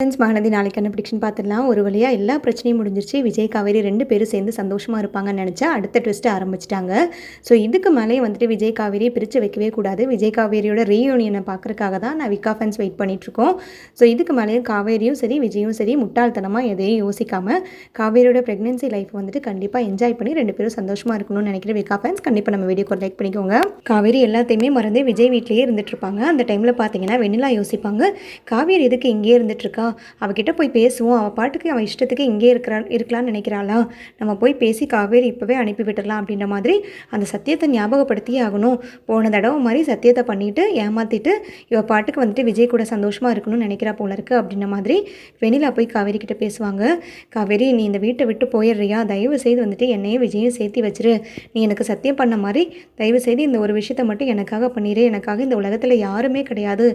Friends மகனதி நாளைக்கு prediction பார்த்துடலாம். ஒரு வழியாக எல்லா பிரச்சனையும் முடிஞ்சிருச்சு. விஜய் காவேரி ரெண்டு பேரும் சேர்ந்து சந்தோஷமாக இருப்பாங்கன்னு நினச்சா அடுத்த ட்விஸ்ட்டு ஆரம்பிச்சிட்டாங்க. ஸோ இதுக்கு மேலே வந்துட்டு விஜய் காவேரியை பிரித்து வைக்கவே கூடாது. விஜய் காவேரியோட ரீயூனியனை பார்க்குறக்காக தான் நான் விக்கா ஃபேன்ஸ் வெயிட் பண்ணிகிட்ருக்கோம் ஸோ இதுக்கு மேலேயும் காவேரியும் சரி விஜயும் சரி முட்டாள்தனமாக எதையும் யோசிக்காமல் காவேரியோட ப்ரெக்னென்சி லைஃப் வந்துட்டு கண்டிப்பாக என்ஜாய் பண்ணி ரெண்டு பேரும் சந்தோஷமாக இருக்கணும்னு நினைக்கிற விக்கா ஃபேன்ஸ் கண்டிப்பாக நம்ம வீடியோக்கு லைக் பண்ணிக்கோங்க. காவேரி எல்லாத்தையுமே மறந்து விஜய் வீட்லேயே இருந்துட்டு இருப்பாங்க அந்த டைமில் பார்த்தீங்கன்னா வெண்ணிலா யோசிப்பாங்க. காவேரி எதுக்கு இங்கேயே இருந்துட்டு இருக்கா அவகிட்ட போய் பேசுவோம். அவள் பாட்டுக்கு அவள் இஷ்டத்துக்கு இங்கே இருக்கிறா இருக்கலாம்னு நினைக்கிறாளா? நம்ம போய் பேசி காவேரி இப்போவே அனுப்பி விட்டுடலாம் அப்படின்ற மாதிரி அந்த சத்தியத்தை ஞாபகப்படுத்தியே ஆகணும். போன தடவை மாதிரி சத்தியத்தை பண்ணிட்டு ஏமாற்றிட்டு இவள் பாட்டுக்கு வந்துட்டு விஜய் கூட சந்தோஷமாக இருக்கணும்னு நினைக்கிறா போல இருக்கு அப்படின்ற மாதிரி வெண்ணிலா போய் காவேரி கிட்ட பேசுவாங்க. காவேரி நீ இந்த வீட்டை விட்டு போயிடுறியா? தயவு செய்து வந்துட்டு என்னையும் விஜயும் சேர்த்து வச்சிரு. நீ எனக்கு சத்தியம் பண்ண மாதிரி தயவு செய்து இந்த ஒரு விஷயத்தை மட்டும் எனக்காக பண்ணிடு எனக்காக இந்த உலகத்தில் யாருமே கிடையாது.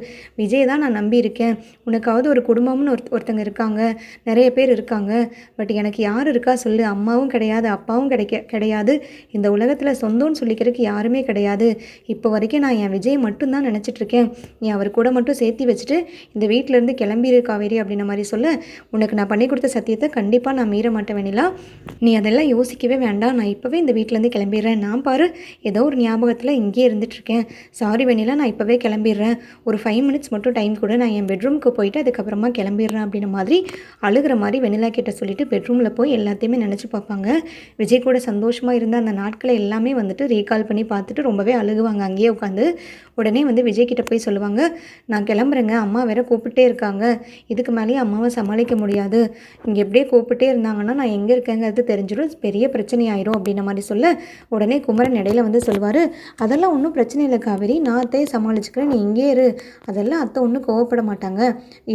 விஜய் தான் நான் நம்பி இருக்கேன். உனக்காவது ஒரு குடும்பம்னு ஒரு ஒருத்தங்க இருக்காங்க. நிறைய பேர் இருக்காங்க. பட் எனக்கு யார் இருக்கா சொல்லு. அம்மாவும் கிடையாது அப்பாவும் கிடைக்க கிடையாது. இந்த உலகத்தில் சொந்தம்னு சொல்லிக்கிறதுக்கு யாருமே கிடையாது. இப்போ வரைக்கும் நான் என் விஜய் மட்டும்தான் நினச்சிட்டு இருக்கேன் நீ அவர் கூட மட்டும் சேர்த்து வச்சுட்டு இந்த வீட்டிலேருந்து கிளம்பிரு காவேரி அப்படின்ன மாதிரி சொல்ல உனக்கு நான் பண்ணி கொடுத்த சத்தியத்தை கண்டிப்பாக நான் மீற மாட்டேன் வேணிலா நீ அதெல்லாம் யோசிக்கவே வேண்டாம். நான் இப்போவே இந்த வீட்டிலேருந்து கிளம்பிடுறேன் நான் பாரு ஏதோ ஒரு ஞாபகத்தில் இங்கேயே இருந்துட்டு இருக்கேன் சாரி வேணிலா நான் இப்போவே கிளம்பிடுறேன் ஒரு ஃபைவ் மினிட்ஸ் மட்டும் டைம் கூட. நான் என் பெட்ரூமுக்கு போயிட்டு அதுக்கப்புறமா கிளம்பிடுறேன் அப்படின்ற மாதிரி அழுகிற மாதிரி வெண்ணிலா கிட்ட சொல்லிட்டு பெட்ரூமில் போய் எல்லாத்தையுமே நினச்சி பார்ப்பாங்க. விஜய் கூட சந்தோஷமாக இருந்த அந்த நாட்களை எல்லாமே வந்துட்டு ரீகால் பண்ணி பார்த்துட்டு ரொம்பவே அழுகுவாங்க. அங்கேயே உட்காந்து உடனே வந்து விஜய் கிட்ட போய் சொல்லுவாங்க நான் கிளம்புறேங்க. அம்மா வேற கூப்பிட்டே இருக்காங்க. இதுக்கு மேலேயே அம்மாவை சமாளிக்க முடியாது. இங்கே எப்படியே கூப்பிட்டே இருந்தாங்கன்னா நான் எங்கே இருக்கேங்கிறது தெரிஞ்சிடும். பெரிய பிரச்சனை ஆயிரும் அப்படின்ற மாதிரி சொல்ல உடனே குமரன் இடையில வந்து சொல்லுவார் அதெல்லாம் ஒன்றும் பிரச்சனை இல்லை காவேரி. நான் அத்தையை சமாளிச்சுக்கிறேன். நீ இங்கே இரு. அதெல்லாம் அத்தை ஒன்றும் கோவப்பட மாட்டாங்க.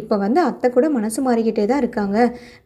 இப்போ வந்து அத்தை கூட மனசு மாறிக்கிட்டே தான் இருக்காங்க.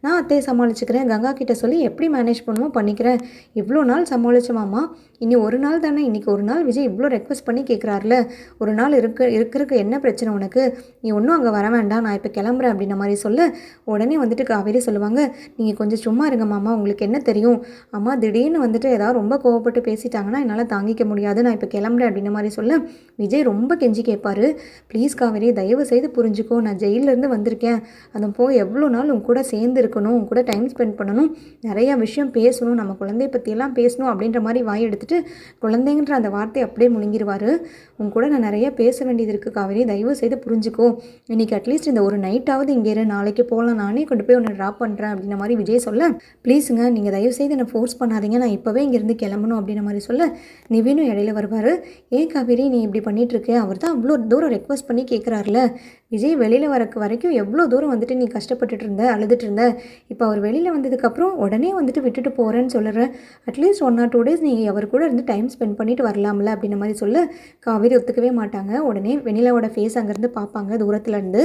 நான் அத்தையை சமாளிச்சுக்கிறேன். கங்கா கிட்ட சொல்லி எப்படி மேனேஜ் பண்ணுமோ பண்ணிக்கிறேன். இவ்வளோ நாள் சமாளிச்ச மாமா இனி ஒரு நாள் தானே இன்றைக்கி ஒரு நாள் விஜய் இவ்வளோ ரெக்வஸ்ட் பண்ணி கேட்குறாருல ஒரு நாள் இருக்க இருக்கிறதுக்கு என்ன பிரச்சனை உனக்கு? நீ ஒன்றும் அங்கே வர வேண்டாம். நான் இப்போ கிளம்புறேன் அப்படின்ற மாதிரி சொல்ல. உடனே வந்துட்டு காவேரி சொல்லுவாங்க நீங்கள் கொஞ்சம் சும்மா இருங்க மாமா உங்களுக்கு என்ன தெரியும்? அம்மா திடீர்னு வந்துட்டு ஏதாவது ரொம்ப கோவப்பட்டு பேசிட்டாங்கன்னா என்னால் தாங்கிக்க முடியாது. நான் இப்போ கிளம்புறேன் அப்படின்ற மாதிரி சொல்ல விஜய் ரொம்ப கெஞ்சி கேட்பாரு ப்ளீஸ் காவேரி தயவு செய்து புரிஞ்சுக்கோ. நான் ஜெயிலேருந்து வந்திருக்கேன். அதை போய் எவ்வளோ நாள் உன் கூட சேர்ந்து இருக்கணும் உன் கூட டைம் ஸ்பெண்ட் பண்ணணும் நிறையா விஷயம் பேசணும் நம்ம குழந்தைய பற்றியெல்லாம் பேசணும் அப்படின்ற மாதிரி வாய் எடுத்துட்டு குழந்தைங்கன்ற அந்த வார்த்தையை அப்படியே முழுங்கிடுவார் உன் கூட நான் நிறைய பேச வேண்டியது இருக்குது காவேரி. தயவு செய்து புரிஞ்சுக்கோ. இன்றைக்கி அட்லீஸ்ட் இந்த ஒரு நைட்டாவது இங்கே இரு நாளைக்கு போகலாம் நானே கொண்டு போய் உன்னை ட்ராப் பண்ணுறேன் அப்படின்ற மாதிரி விஜய் சொல்ல ப்ளீஸுங்க நீங்கள் தயவு செய்து என்னை ஃபோர்ஸ் பண்ணாதீங்க நான் இப்போவே இங்கேருந்து கிளம்பணும் அப்படின்ற மாதிரி சொல்ல நிவினும் இடையில வருவார். ஏன் காவேரி நீ இப்படி பண்ணிட்டு அவர் தான் அவ்வளோ தூரம் ரெக்வஸ்ட் பண்ணி கேட்குறாருல விஜய் வெளியில் வரக்கு வரைக்கும் எவ்வளோ தூரம் வந்துட்டு நீ கஷ்டப்பட்டுட்டு இருந்த அழுதுட்டு இருந்த இப்போ அவர் வெளியில் வந்ததுக்கப்புறம் உடனே வந்துட்டு விட்டுட்டு போகிறேன்னு சொல்லுறேன் at least one or two days நீ அவர் கூட இருந்து டைம் ஸ்பெண்ட் பண்ணிட்டு வரலாம்ல அப்படின்ற மாதிரி சொல்ல காவேரி ஒத்துக்கவே மாட்டாங்க. உடனே வெண்ணிலாவோட ஃபேஸ் அங்கேருந்து பார்ப்பாங்க தூரத்துலேருந்து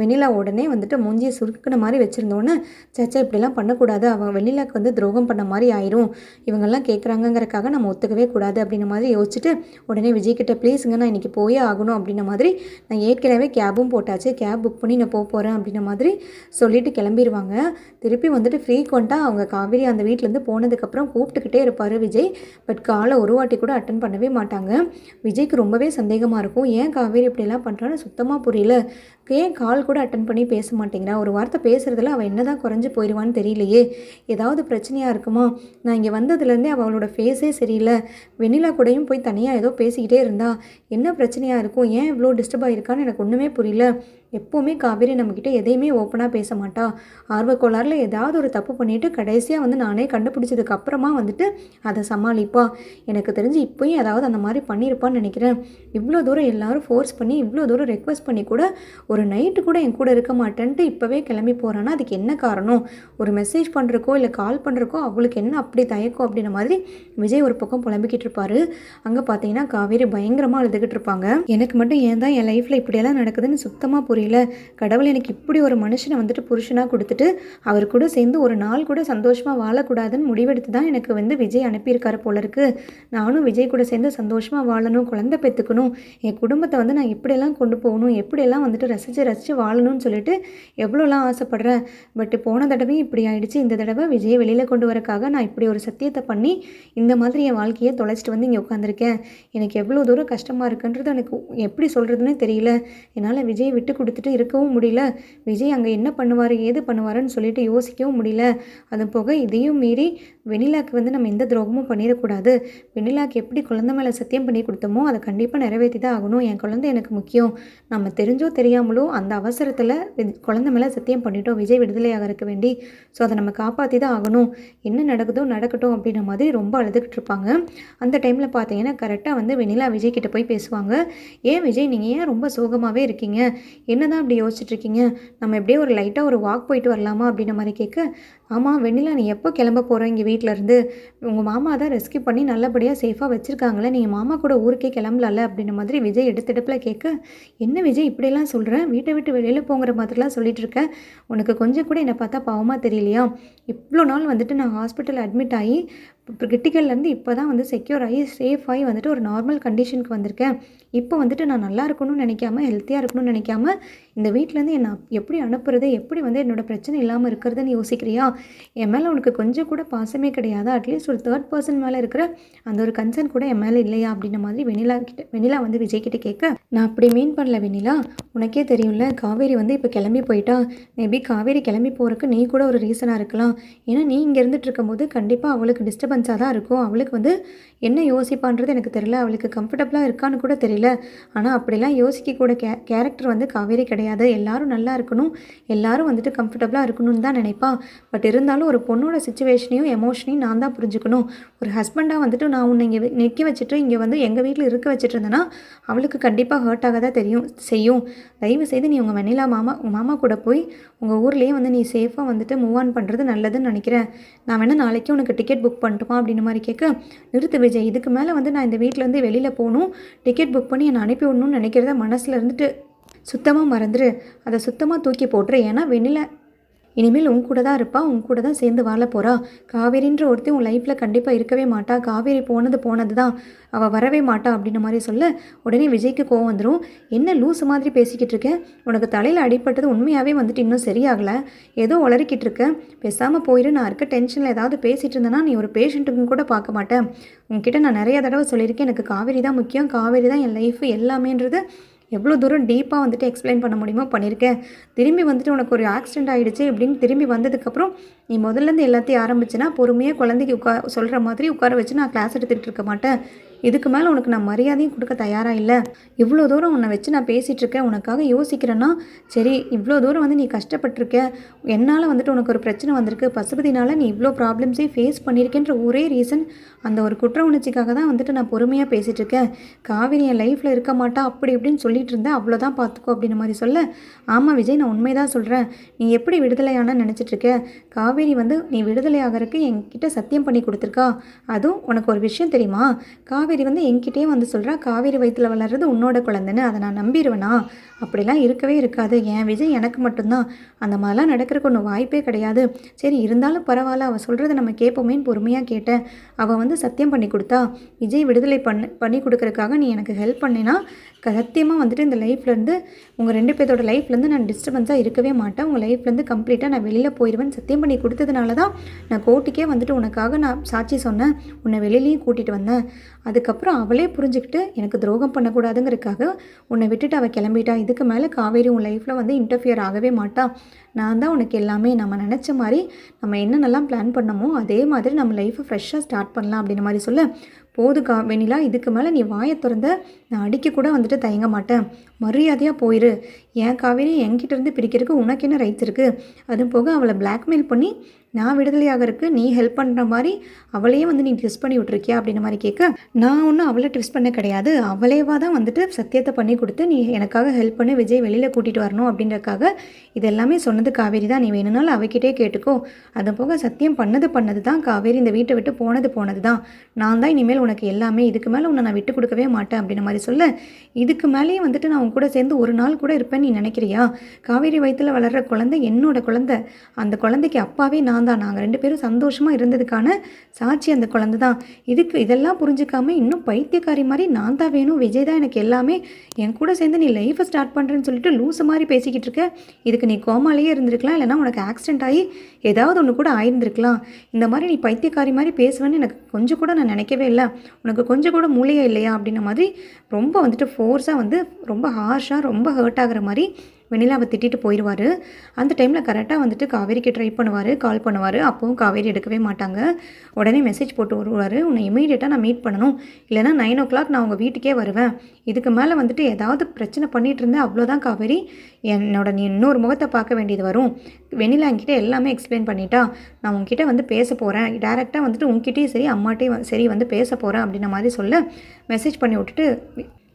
வெனிலா வெண்ணிலா உடனே வந்துட்டு மூஞ்சியை சுருக்கின மாதிரி வச்சுருந்தோன்னே சச்சா இப்படிலாம் பண்ணக்கூடாது. அவன் வெண்ணிலாக்கு வந்து துரோகம் பண்ண மாதிரி ஆயிரும். இவங்கெல்லாம் கேட்குறாங்கங்கிறக்காக நம்ம ஒத்துக்கவே கூடாது. அப்படின்ற மாதிரி யோசிச்சுட்டு உடனே விஜய்கிட்ட ப்ளீஸுங்க நான் இன்றைக்கி போயே ஆகணும். அப்படின்ன மாதிரி நான் ஏற்கனவே கேபும் போட்டாச்சு. கேப் புக் பண்ணி நான் போக போகிறேன் அப்படின்ன மாதிரி சொல்லிட்டு கிளம்பிடுவாங்க திருப்பி வந்துட்டு ஃப்ரீக்வெண்ட்டாக அவங்க காவேரி அந்த வீட்டிலேருந்து போனதுக்கப்புறம் கூப்பிட்டுக்கிட்டே இருப்பார் விஜய். பட் காலை ஒரு வாட்டி கூட அட்டன் பண்ணவே மாட்டாங்க. விஜய்க்கு ரொம்பவே சந்தேகமாக இருக்கும். ஏன் காவேரி இப்படிலாம் பண்ணுறான்னு சுத்தமாக புரியல. ஏன் கால் கூட அட்டன் பண்ணி பேச மாட்டேங்கிறா? ஒரு வார்த்தை பேசுகிறதுல அவள் என்ன தான் குறைஞ்சி போயிடுவான்னு தெரியலையே. ஏதாவது பிரச்சனையாக இருக்குமா? நான் இங்கே வந்ததுலேருந்தே அவளோட ஃபேஸே சரியில்லை. வெண்ணிலா கூடயும் போய் தனியாக ஏதோ பேசிக்கிட்டே இருந்தா. என்ன பிரச்சனையாக இருக்கும்? ஏன் இவ்வளோ டிஸ்டர்ப் ஆகிருக்கான்னு எனக்கு ஒன்றுமே புரியல. எப்போவுமே காவேரி நம்மக்கிட்ட எதையுமே ஓப்பனாக பேச மாட்டா. ஆர்வக்கோளாறில் ஏதாவது ஒரு தப்பு பண்ணிவிட்டு கடைசியாக வந்து நானே கண்டுபிடிச்சதுக்கு அப்புறமா வந்துட்டு அதை சமாளிப்பா. எனக்கு தெரிஞ்சு இப்போயும் ஏதாவது அந்த மாதிரி பண்ணியிருப்பான்னு நினைக்கிறேன். இவ்வளோ தூரம் எல்லாரும் ஃபோர்ஸ் பண்ணி இவ்வளோ தூரம் ரெக்வஸ்ட் பண்ணி கூட ஒரு நைட்டு கூட என் கூட இருக்க மாட்டேன்ட்டு இப்போவே கிளம்பி போகிறான்னா அதுக்கு என்ன காரணம்? ஒரு மெசேஜ் பண்ணுறக்கோ இல்லை கால் பண்ணுறக்கோ அவளுக்கு என்ன அப்படி தயக்கம் அப்படின்ற மாதிரி விஜய் ஒரு பக்கம் புலம்பிக்கிட்டு இருப்பாரு. அங்கே பார்த்தீங்கன்னா காவேரி பயங்கரமாக அழுதுகிட்டு இருப்பாங்க. எனக்கு மட்டும் ஏன் தான் என் லைஃப்பில் இப்படியெல்லாம் நடக்குதுன்னு சுத்தமாக புரியல. கடவுள் எனக்கு இப்படி ஒரு மனுஷனை வந்துட்டு புருஷனாக கொடுத்துட்டு அவர் கூட சேர்ந்து ஒரு நாள் கூட சந்தோஷமாக வாழக்கூடாதுன்னு முடிவெடுத்து தான் எனக்கு வந்து விஜய் அனுப்பியிருக்காரு போல இருக்கு. நானும் விஜய் கூட சேர்ந்து சந்தோஷமாக வாழணும் குழந்தை பெற்றுக்கணும் என் குடும்பத்தை வந்து நான் எப்படியெல்லாம் கொண்டு போகணும் எப்படியெல்லாம் வந்துட்டு ரசித்து ரசித்து வாழணும்னு சொல்லிட்டு எவ்வளோலாம் ஆசைப்படுறேன். பட் போன தடவையும் இப்படி ஆயிடுச்சு. இந்த தடவை விஜயை வெளியில் கொண்டு வரக்காக நான் இப்படி ஒரு சத்தியத்தை பண்ணி இந்த மாதிரி என் வாழ்க்கையை தொலைச்சிட்டு வந்து இங்கே உட்காந்துருக்கேன் எனக்கு எவ்வளோ தூரம் கஷ்டமாக இருக்குன்றது எனக்கு எப்படி சொல்கிறதுனே தெரியல. என்னால் விஜய் விட்டு கொடுத்துட்டு இருக்கவும் முடியல. விஜய் அங்கே என்ன பண்ணுவார் ஏது பண்ணுவாருன்னு சொல்லிட்டு யோசிக்கவும் முடியல. அது போக இதையும் மீறி வெண்ணிலாக்கு வந்து நம்ம எந்த துரோகமும் பண்ணிடக்கூடாது. வெண்ணிலாக்கு எப்படி குழந்தை மேலே சத்தியம் பண்ணி கொடுத்தோமோ அதை கண்டிப்பாக நிறைவேற்றி தான் ஆகணும். என் குழந்தை எனக்கு முக்கியம். நம்ம தெரிஞ்சோ தெரியாமல் அந்த அவசரத்தில் குழந்தை மேலே சத்தியம் பண்ணிட்டோம். விஜய் விடுதலை இருக்க வேண்டி. ஸோ அதை நம்ம காப்பாற்றி தான் ஆகணும். என்ன நடக்குதோ நடக்கட்டும் அப்படின்ற மாதிரி ரொம்ப அழுதுகிட்டு இருப்பாங்க. அந்த டைமில் பார்த்தீங்கன்னா கரெக்டாக வந்து வெண்ணிலா விஜய் கிட்டே போய் பேசுவாங்க. ஏன் விஜய் நீங்கள் ஏன் ரொம்ப சோகமாகவே இருக்கீங்க? என்ன தான் அப்படி யோசிச்சுட்ருக்கீங்க நம்ம எப்படியே ஒரு லைட்டாக ஒரு வாக் போயிட்டு வரலாமா அப்படின்ற மாதிரி கேட்க ஆமாம் வெண்ணிலா நீ எப்போ கிளம்ப போகிற இங்கே வீட்டிலேருந்து உங்கள் மாமா தான் ரெஸ்க்யூ பண்ணி நல்லபடியாக சேஃபாக வச்சுருக்காங்களே. நீங்கள் மாமா கூட ஊருக்கே கிளம்பலாம்ல? அப்படின்ற மாதிரி விஜய் எடுத்தெடுப்பில் கேட்க என்ன விஜய் இப்படியெல்லாம் சொல்கிறேன் வீட்டை விட்டு வெளியில் போங்கிற மாதிரிலாம் சொல்லிட்டு இருக்க. உனக்கு கொஞ்சம் கூட என்னை பார்த்தா பாவமாக தெரியலையா? இவ்வளோ நாள் வந்துட்டு நான் ஹாஸ்பிட்டல் அட்மிட் ஆகி இப்போ கிரிட்டிக்கல்லேருந்து இப்போ தான் வந்து செக்யூர் ஆகி சேஃப் ஆகி வந்துட்டு ஒரு நார்மல் கண்டிஷனுக்கு வந்திருக்கேன். இப்போ வந்துட்டு நான் நல்லா இருக்கணும்னு நினைக்காம ஹெல்த்தியாக இருக்கணும்னு நினைக்காம இந்த வீட்டிலேருந்து என்னை எப்படி அனுப்புறது எப்படி வந்து என்னோடய பிரச்சனை இல்லாமல் இருக்கிறதுன்னு யோசிக்கிறியா? என் மேலே உனக்கு கொஞ்சம் கூட பாசமே கிடையாது. அட்லீஸ்ட் ஒரு தேர்ட் பர்சன் மேலே இருக்கிற அந்த ஒரு கன்சர்ன் கூட என் மேலே இல்லையா? அப்படின்ற மாதிரி வெண்ணிலா கிட்ட வெண்ணிலா வந்து விஜய் கிட்ட கேட்க நான் அப்படி மீன் பண்ணல வெண்ணிலா. உனக்கே தெரியும்ல காவேரி வந்து இப்போ கிளம்பி போயிட்டா. மேபி காவேரி கிளம்பி போகிறதுக்கு நீ கூட ஒரு ரீசனாக இருக்கலாம். ஏன்னா நீ இங்கே இருந்துட்டு இருக்கும்போது கண்டிப்பாக அவளுக்கு டிஸ்டர்பன்ஸாக தான் இருக்கும். அவளுக்கு வந்து என்ன யோசிப்பான்றது எனக்கு தெரியல. அவளுக்கு கம்ஃபர்டபுளாக இருக்கான்னு கூட தெரியல. ஆனால் அப்படிலாம் யோசிக்க கூட கே கேரக்டர் வந்து காவேரி கிடையாது. எல்லாரும் நல்லா இருக்கணும். எல்லாரும் வந்துட்டு கம்ஃபர்டபுளாக இருக்கணும்னு தான் நினைப்பா. பட் இருந்தாலும் ஒரு பொண்ணோட சுச்சுவேஷனையும் எமோஷனையும் நான் தான் புரிஞ்சுக்கணும். ஒரு ஹஸ்பண்டாக வந்துட்டு நான் உன்னை இங்கே நிற்க வச்சுட்டு இங்கே வந்து எங்கள் வீட்டில் இருக்க வச்சுட்டு இருந்தேன்னா அவளுக்கு கண்டிப்பாக ஹர்ட் ஆக தான் தெரியும் செய்யும். தயவு செய்து நீ உங்கள் வெண்ணிலா மாமா உங்கள் மாமா கூட போய் உங்கள் ஊர்லேயே வந்து நீ சேஃபாக வந்துட்டு மூவ் ஆன் பண்ணுறது நல்லதுன்னு நினைக்கிறேன். நான் வேணால் நாளைக்கு உனக்கு டிக்கெட் புக் பண்ணட்டுமா அப்படின்ற மாதிரி கேட்க நிறுத்து விஜய் இதுக்கு மேலே வந்து நான் இந்த வீட்டிலேருந்து வெளியில் போகணும். டிக்கெட் புக் பண்ணி என்னை அனுப்பி விடணும்னு நினைக்கிறத மனசில் இருந்துட்டு சுத்தமாக மறந்துடு அதை சுத்தமாக தூக்கி போட்டுரு. ஏன்னா வெண்ணில இனிமேல் உன் கூட தான் இருப்பா உன் கூட தான் சேர்ந்து வாழ போகிறா காவேரின்ற ஒருத்தி உன் லைஃப்பில் கண்டிப்பாக இருக்கவே மாட்டா. காவேரி போனது போனது தான் அவள் வரவே மாட்டா அப்படின்ற மாதிரி சொல்ல. உடனே விஜய்க்கு கோவம் வந்துடும் என்ன லூஸ் மாதிரி பேசிக்கிட்டு இருக்க? உனக்கு தலையில் அடிப்பட்டது உண்மையாகவே வந்துட்டு இன்னும் சரியாகலை. ஏதோ உளறிக்கிட்டு இருக்க. பேசாமல் போயிடு நான் இருக்க டென்ஷனில் ஏதாவது பேசிகிட்டு இருந்தேன்னா நீ ஒரு பேஷண்ட்டுக்கும் கூட பார்க்க மாட்டேன் உங்ககிட்ட நான் நிறைய தடவை சொல்லியிருக்கேன். எனக்கு காவேரி தான் முக்கியம். காவேரி தான் என் லைஃப் எல்லாமேன்றது எவ்வளோ தூரம் டீப்பாக வந்துட்டு எக்ஸ்பிளைன் பண்ண முடியுமோ பண்ணியிருக்கேன் திரும்பி வந்துட்டு உனக்கு ஒரு ஆக்சிடென்ட் ஆகிடுச்சு அப்படின்னு திரும்பி வந்ததுக்கப்புறம் நீ முதல்லேருந்து எல்லாத்தையும் ஆரம்பிச்சுன்னா பொறுமையாக குழந்தைக்கு உட்கா சொல்கிற மாதிரி உட்கார வச்சு நான் கிளாஸ் எடுத்துகிட்டு இருக்க மாட்டேன். இதுக்கு மேலே உனக்கு நான் மரியாதையும் கொடுக்க தயாராக இல்லை? இவ்வளோ தூரம் உன்னை வச்சு நான் பேசிகிட்டு இருக்கேன். உனக்காக யோசிக்கிறேன்னா சரி இவ்வளோ தூரம் வந்து நீ கஷ்டப்பட்டிருக்க. என்னால் வந்துட்டு உனக்கு ஒரு பிரச்சனை வந்திருக்கு. பசுபதினால் நீ இவ்வளோ ப்ராப்ளம்ஸையும் ஃபேஸ் பண்ணியிருக்கேன்ற ஒரே ரீசன் அந்த ஒரு குற்ற உணர்ச்சிக்காக தான் வந்துட்டு நான் பொறுமையாக பேசிகிட்டு இருக்கேன். காவிரி என் லைஃப்பில் இருக்க மாட்டா அப்படி இப்படின்னு சொல்லிட்டு இருந்தேன் அவ்வளோதான் பார்த்துக்கோ அப்படின்னு மாதிரி சொல்ல ஆமாம் விஜய் நான் உண்மை தான் சொல்கிறேன் நீ எப்படி விடுதலையான நினச்சிட்ருக்க காவேரி வந்து நீ விடுதலை ஆகிறதுக்கு என்கிட்ட சத்தியம் பண்ணி கொடுத்துருக்கா? அதுவும் உனக்கு ஒரு விஷயம் தெரியுமா? காவேரி வந்து என்கிட்டயே வந்து சொல்கிறா காவேரி வயிற்றில் வளர்றது உன்னோட குழந்தைன்னு அதை நான் நம்பிடுவேனா அப்படிலாம் இருக்கவே இருக்காது. என் விஜய் எனக்கு மட்டும்தான். அந்த மாதிரிலாம் நடக்கிறக்கு ஒன்றும் வாய்ப்பே கிடையாது. சரி இருந்தாலும் பரவாயில்ல அவள் சொல்கிறத நம்ம கேட்போமேன்னு பொறுமையாக கேட்டேன். அவள் வந்து சத்தியம் பண்ணி கொடுத்தா விஜய் விடுதலை பண்ண பண்ணி கொடுக்கறதுக்காக நீ எனக்கு ஹெல்ப் பண்ணினா சத்தியமாக வந்துட்டு இந்த லைஃப்லேருந்து உங்கள் ரெண்டு பேர்த்தோட லைஃப்லேருந்து நான் டிஸ்டர்பன்ஸாக இருக்கவே மாட்டேன். உங்கள் லைஃப்லேருந்து கம்ப்ளீட்டாக நான் வெளியில் போயிடுவேன் சத்தியம் பண்ணி கொடுத்ததுனால தான் நான் கோர்ட்டுக்கே வந்துட்டு உனக்காக நான் சாட்சி சொன்னேன். உன்னை வெளியிலையும் கூட்டிகிட்டு வந்தேன். அதுக்கப்புறம் அவளே புரிஞ்சுக்கிட்டு எனக்கு துரோகம் பண்ணக்கூடாதுங்கிறதுக்காக உன்னை விட்டுட்டு அவள் கிளம்பிட்டா. இதுக்கு மேலே காவேரி உன் லைஃப்பில் வந்து இன்டர்ஃபியர் ஆகவே மாட்டா. நான் தான் உனக்கு எல்லாமே நம்ம நினச்ச மாதிரி நம்ம என்னென்னலாம் பிளான் பண்ணமோ அதே மாதிரி நம்ம லைஃப்பை ஃப்ரெஷ்ஷாக ஸ்டார்ட் பண்ணலாம் அப்படின்ற மாதிரி சொல்ல போதுக்கா வெண்ணிலா இதுக்கு மேலே நீ வாயை திறந்த நான் அடிக்க கூட வந்துட்டு தயங்க மாட்டேன். மரியாதையாக போயிரு. என் காவேரி என்கிட்ட இருந்து பிரிக்கிறதுக்கு உனக்கு என்ன ரைட்ஸ் இருக்குது அதுவும் போக அவளை பிளாக்மெயில் பண்ணி நான் விடுதலையாகிறதுக்கு நீ ஹெல்ப் பண்ணுற மாதிரி அவளையே வந்து நீ ட்விஸ்ட் பண்ணி விட்ருக்கியா அப்படின்ற மாதிரி கேட்க நான் ஒன்றும் அவளை ட்விஸ்ட் பண்ண கிடையாது. அவளேவா தான் வந்துட்டு சத்தியத்தை பண்ணி கொடுத்து நீ எனக்காக ஹெல்ப் பண்ணி விஜய் வெளியில் கூட்டிகிட்டு வரணும் அப்படின்றக்காக இது எல்லாமே சொன்னது காவேரி தான். நீ வேணும்னாலும் அவகிட்டே கேட்டுக்கோ. அது போக சத்தியம் பண்ணது பண்ணது தான். காவேரி இந்த வீட்டை விட்டு போனது போனது தான். நான் தான் இனிமேல் உனக்கு எல்லாமே இதுக்கு மேலே உன்னை நான் விட்டு கொடுக்கவே மாட்டேன் அப்படின்ற மாதிரி சொல்ல. இதுக்கு மேலேயே வந்துட்டு நான் உன் கூட சேர்ந்து ஒரு நாள் கூட இருப்பேன் நீ நினைக்கிறியா? காவேரி வயிற்றில் வளர்கிற குழந்தை என்னோட குழந்தை. அந்த குழந்தைக்கு அப்பாவே நான் தான். நாங்கள் ரெண்டு பேரும் சந்தோஷமாக இருந்ததுக்கான சாட்சி அந்த குழந்தை தான். இதுக்கு இதெல்லாம் புரிஞ்சுக்காம இன்னும் பைத்தியக்காரி மாதிரி நான் தான் வேணும். விஜய் தான் எனக்கு எல்லாமே. என் கூட சேர்ந்து நீ லைஃப்பை ஸ்டார்ட் பண்ணுறேன்னு சொல்லிட்டு லூசு மாதிரி பேசிக்கிட்டு இருக்க. இதுக்கு நீ கோமாலேயே இருந்திருக்கலாம். இல்லைனா உனக்கு ஆக்சிடென்ட் ஆகி ஏதாவது ஒன்று கூட ஆயிருந்திருக்கலாம். இந்த மாதிரி நீ பைத்தியக்காரி மாதிரி பேசுவேன்னு எனக்கு கொஞ்சம் கூட நான் நினைக்கவே இல்லை. உனக்கு கொஞ்சம் கூட மூளையே இல்லையா? அப்படின்ன மாதிரி ரொம்ப வந்துட்டு ஃபோர்ஸாக வந்து ரொம்ப ஹார்ஷாக ரொம்ப ஹர்ட் ஆகிற மாதிரி வெண்ணிலாவை திட்டிட்டு போயிடுவார் அந்த டைமில் கரெக்டாக வந்துட்டு காவேரிக்கு ட்ரை பண்ணுவார் கால் பண்ணுவார். அப்போவும் காவேரி எடுக்கவே மாட்டாங்க. உடனே மெசேஜ் போட்டு வருவார். உன்னை இமீடியட்டாக நான் மீட் பண்ணணும். இல்லைனா நைன் ஓ கிளாக் நான் உங்கள் வீட்டுக்கே வருவேன். இதுக்கு மேலே வந்துட்டு ஏதாவது பிரச்சனை பண்ணிகிட்டு இருந்தேன் அவ்வளோதான் காவேரி. என்னோட நீ இன்னொரு முகத்தை பார்க்க வேண்டியது வரும். வெண்ணிலா என்கிட்ட எல்லாமே எக்ஸ்பிளைன் பண்ணிட்டா. நான் உங்ககிட்ட வந்து பேச போகிறேன் டேரெக்டாக வந்துட்டு உங்ககிட்டயும் சரி அம்மாட்டையும் சரி வந்து பேச போகிறேன் அப்படின்ன மாதிரி சொல்ல மெசேஜ் பண்ணி விட்டுட்டு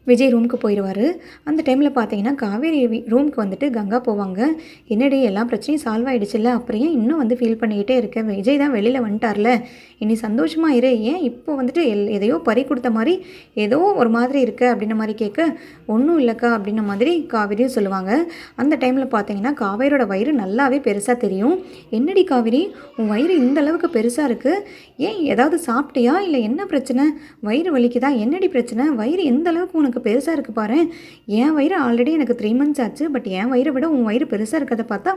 விஜய் ரூமுக்கு போயிடுவார் அந்த டைமில் பார்த்தீங்கன்னா காவேரி ரூமுக்கு வந்துட்டு கங்கா போவாங்க. என்னடி எல்லா பிரச்சனையும் சால்வ் ஆகிடுச்சுல்ல அப்புறம் ஏன் இன்னும் வந்து ஃபீல் பண்ணிக்கிட்டே இருக்க? விஜய் தான் வெளியில் வந்துட்டார்ல. இனி சந்தோஷமாக இரு. ஏன் இப்போ வந்துட்டு எல் எதையோ பறி கொடுத்த மாதிரி ஏதோ ஒரு மாதிரி இருக்க? அப்படின்ன மாதிரி கேட்க ஒன்றும் இல்லைக்கா அப்படின்ன மாதிரி காவேரியும் சொல்லுவாங்க. அந்த டைமில் பார்த்தீங்கன்னா காவேரியோட வயிறு நல்லாவே பெருசாக தெரியும். என்னடி காவேரி உன் வயிறு இந்த அளவுக்கு பெருசாக இருக்குது ஏன் ஏதாவது சாப்பிட்டியா? இல்லை என்ன பிரச்சனை? வயிறு வலிக்குதா? என்னடி பிரச்சனை? வயிறு எந்த அளவுக்கு உனக்கு பெருசாக இருக்குது பாரு. என் வயிறு ஆல்ரெடி எனக்கு த்ரீ மந்த்ஸ் ஆச்சு. பட் என் வயிறை விட உன் வயிறு பெருசாக இருக்கிறத பார்த்தா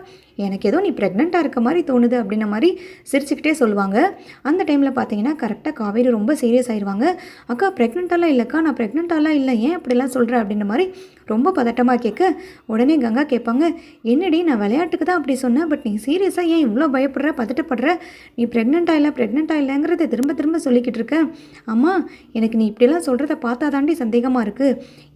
எனக்கு ஏதோ நீ ப்ரெக்னெண்ட்டாக இருக்க மாதிரி தோணுது அப்படின்ன மாதிரி சிரிச்சுக்கிட்டே சொல்லுவாங்க. அந்த டைமில் பார்த்தீங்கன்னா கரெக்டாக காவேரி ரொம்ப சீரியஸ் ஆயிடுவாங்க அக்கா ப்ரெக்னெண்ட்டாலாம் இல்லைக்கா நான் ப்ரெக்னெண்ட்டாலாம் இல்லை. ஏன் அப்படிலாம் சொல்கிற அப்படின்ற மாதிரி ரொம்ப பதட்டமாக கேட்க உடனே கங்கா கேட்பாங்க என்னடி நான் விளையாட்டுக்கு தான் அப்படி சொன்னேன். பட் நீ சீரியஸாக ஏன் இவ்வளோ பயப்படுற பதட்டப்படுற? நீ ப்ரெக்னெண்ட்டாக இல்லை ப்ரெக்னெண்ட்டாக இல்லைங்கிறத திரும்ப திரும்ப சொல்லிக்கிட்டு இருக்க. அம்மா எனக்கு நீ இப்படிலாம் சொல்கிறத பார்த்தா தாண்டி சந்தேகமாக இருக்குது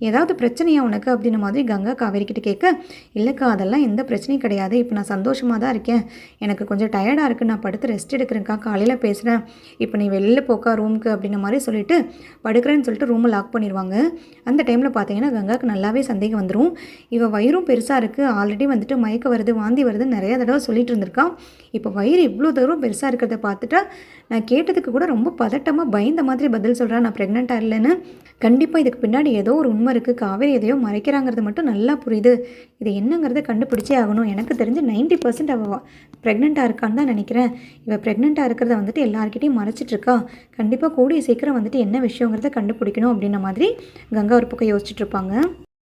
ஏதாவது பிரச்சனையா உனக்கு அப்படின்ன மாதிரி கங்கா காவேரிக்கிட்ட கேட்க இல்லைக்கா அதெல்லாம் எந்த பிரச்சனையும் கிடையாது. இப்போ நான் சந்தோஷமாக தான் இருக்கேன். எனக்கு கொஞ்சம் டயர்டாக இருக்குது நான் படுத்து ரெஸ்ட் எடுக்கிறேன்க்கா. காலையில் பேசுகிறேன் இப்போ நீ வெளில போக்கா ரூமுக்கு அப்படின்ன மாதிரி சொல்லிட்டு படுக்கிறேன்னு சொல்லிட்டு ரூமை லாக் பண்ணிடுவாங்க அந்த டைமில் பார்த்தீங்கன்னா கங்காவுக்கு நல்லாவே சந்தேகம் வந்துடும் இவ வயிறும் பெருசாக இருக்குது ஆல்ரெடி வந்துட்டு மயக்க வருது வாந்தி வருது நிறைய தடவை சொல்லிட்டு இருந்திருக்கான் இப்போ வயிறு இவ்வளோ தூரம் பெருசாக இருக்கிறத பார்த்துட்டா நான் கேட்டதுக்கு கூட ரொம்ப பதட்டமாக பயந்த மாதிரி பதில் சொல்கிறேன் நான் ப்ரெக்னெண்ட்டாக இல்லைன்னு கண்டிப்பாக இதுக்கு பின்னாடி ஏதோ ஒரு உண்மை இருக்குது காவேரி எதையோ மறைக்கிறாங்கிறது மட்டும் நல்லா புரியுது. இது என்னங்கிறத கண்டுபிடிச்சே ஆகணும். எனக்கு தெரிஞ்சு நைன்ட்டி பர்சன்ட் அவள் ப்ரெக்னெண்ட்டாக இருக்கான்னு தான் நினைக்கிறேன். இவள் ப்ரெக்னெண்ட்டாக இருக்கிறத வந்துட்டு எல்லாருக்கிட்டையும் மறைச்சிட்டு இருக்கா. கண்டிப்பாக கூடிய சீக்கிரம் வந்துட்டு என்ன விஷயங்கிறத கண்டுபிடிக்கணும் அப்படின்ன மாதிரி கங்கா ஒரு பக்கம் யோசிச்சுட்ருப்பாங்க